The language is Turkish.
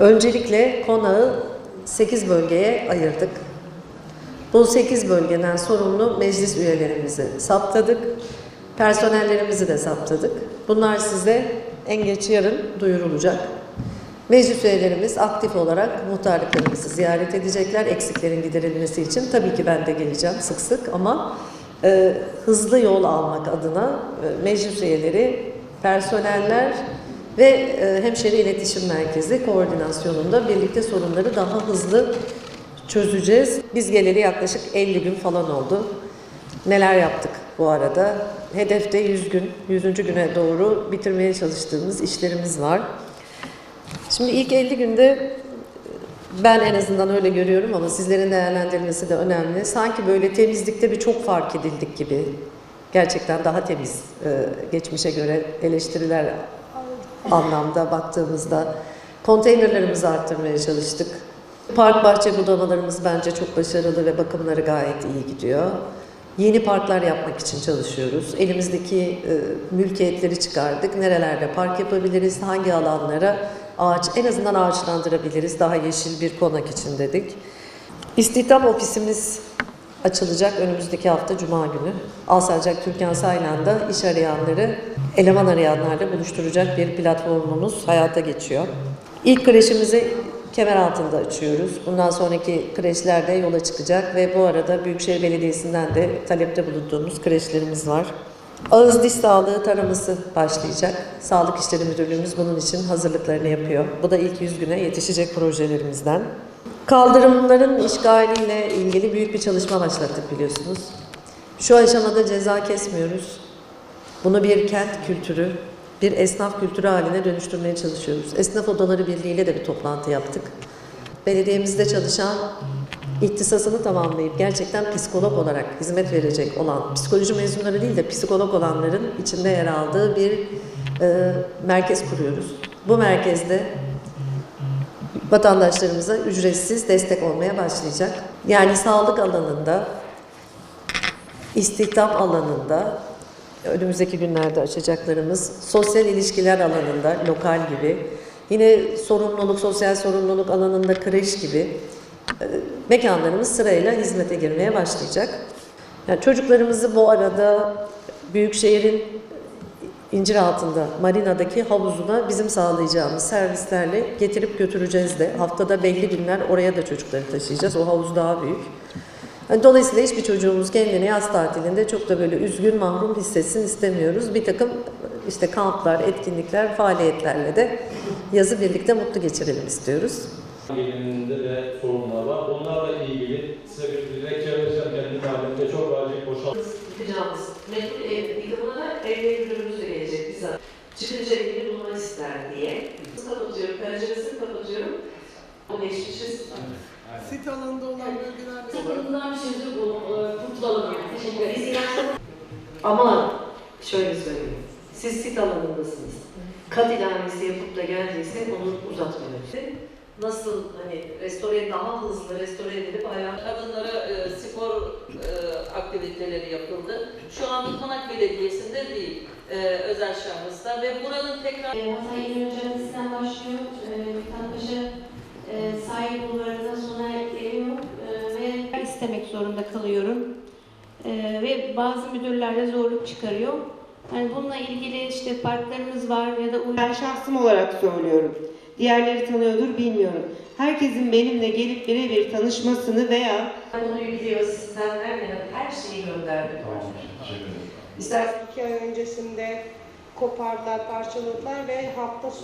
Öncelikle konağı 8 bölgeye ayırdık. Bu 8 bölgeden sorumlu meclis üyelerimizi saptadık. Personellerimizi de saptadık. Bunlar size en geç yarın duyurulacak. Meclis üyelerimiz aktif olarak muhtarlıklarımızı ziyaret edecekler eksiklerin giderilmesi için. Tabii ki ben de geleceğim sık sık ama e, hızlı yol almak adına e, meclis üyeleri, personeller ve e, hemşeri iletişim merkezi koordinasyonunda birlikte sorunları daha hızlı çözeceğiz. Biz geleli yaklaşık 50 gün falan oldu. Neler yaptık bu arada? Hedefte 100 gün, 100. güne doğru bitirmeye çalıştığımız işlerimiz var. Şimdi ilk 50 günde ben en azından öyle görüyorum ama sizlerin değerlendirmesi de önemli. Sanki böyle temizlikte bir çok fark edildik gibi. Gerçekten daha temiz e, geçmişe göre eleştiriler anlamda baktığımızda. Konteynerlerimizi arttırmaya çalıştık. Park bahçe budamalarımız bence çok başarılı ve bakımları gayet iyi gidiyor. Yeni parklar yapmak için çalışıyoruz. Elimizdeki e, mülkiyetleri çıkardık. Nerelerde park yapabiliriz, hangi alanlara ağaç, en azından ağaçlandırabiliriz. Daha yeşil bir konak için dedik. İstihdam ofisimiz açılacak önümüzdeki hafta Cuma günü. Alsancak Türkan Saylan'da iş arayanları, eleman arayanlarla buluşturacak bir platformumuz hayata geçiyor. İlk kreşimizi kemer altında açıyoruz. Bundan sonraki kreşler de yola çıkacak ve bu arada Büyükşehir Belediyesi'nden de talepte bulunduğumuz kreşlerimiz var. Ağız diş sağlığı taraması başlayacak. Sağlık İşleri Müdürlüğümüz bunun için hazırlıklarını yapıyor. Bu da ilk 100 güne yetişecek projelerimizden. Kaldırımların işgaliyle ilgili büyük bir çalışma başlattık biliyorsunuz. Şu aşamada ceza kesmiyoruz. Bunu bir kent kültürü, bir esnaf kültürü haline dönüştürmeye çalışıyoruz. Esnaf Odaları Birliği ile de bir toplantı yaptık. Belediyemizde çalışan ihtisasını tamamlayıp gerçekten psikolog olarak hizmet verecek olan, psikoloji mezunları değil de psikolog olanların içinde yer aldığı bir e, merkez kuruyoruz. Bu merkezde vatandaşlarımıza ücretsiz destek olmaya başlayacak. Yani sağlık alanında, istihdam alanında, önümüzdeki günlerde açacaklarımız, sosyal ilişkiler alanında, lokal gibi, yine sorumluluk, sosyal sorumluluk alanında kreş gibi e, mekanlarımız sırayla hizmete girmeye başlayacak. Yani çocuklarımızı bu arada Büyükşehir'in İncir altında marinadaki havuzuna bizim sağlayacağımız servislerle getirip götüreceğiz de. Haftada belli günler oraya da çocukları taşıyacağız. O havuz daha büyük. Yani dolayısıyla hiçbir çocuğumuz kendini yaz tatilinde çok da böyle üzgün, mahrum hissetsin istemiyoruz. Bir takım işte kamplar, etkinlikler, faaliyetlerle de yazı birlikte mutlu geçirelim istiyoruz. gelininde de sorunlar var. Onlarla ilgili size bir dilekçe vereceğim. Kendi talimde çok acil boşalt. Yapacağımız metrul ev yıkımına da evleri müdürümüz de gelecek bize. Çıkınca ilgili bulmak ister diye. Kapatıyorum, penceresini kapatıyorum. O geçmişiz. Sit alanında olan bölgelerde Sıkıntıdan şimdi bu, e, kurtulalım yani. Teşekkür. Ama şöyle söyleyeyim. Siz sit alanındasınız. Kat ilavesi yapıp da geldiyse onu uzatmıyoruz. Nasıl hani restore daha hızlı restore edilip ayağa Kadınlara e, spor e, aktiviteleri yapıldı. Şu an Konak Belediyesi'nde değil, e, özel şahıslar ve buranın tekrar E, Hatay İnönü Caddesi'nden başlıyor. E, Mithatpaşa e, sahil bulvarında sona eriyor e, ve istemek zorunda kalıyorum. E, ve bazı müdürler de zorluk çıkarıyor. Yani bununla ilgili işte parklarımız var ya da Ben şahsım olarak söylüyorum. Diğerleri tanıyordur bilmiyorum. Herkesin benimle gelip birebir tanışmasını veya bunu sistemler yani her şeyi gönderdik. İster iki ay öncesinde kopardılar, parçaladılar ve hafta sonu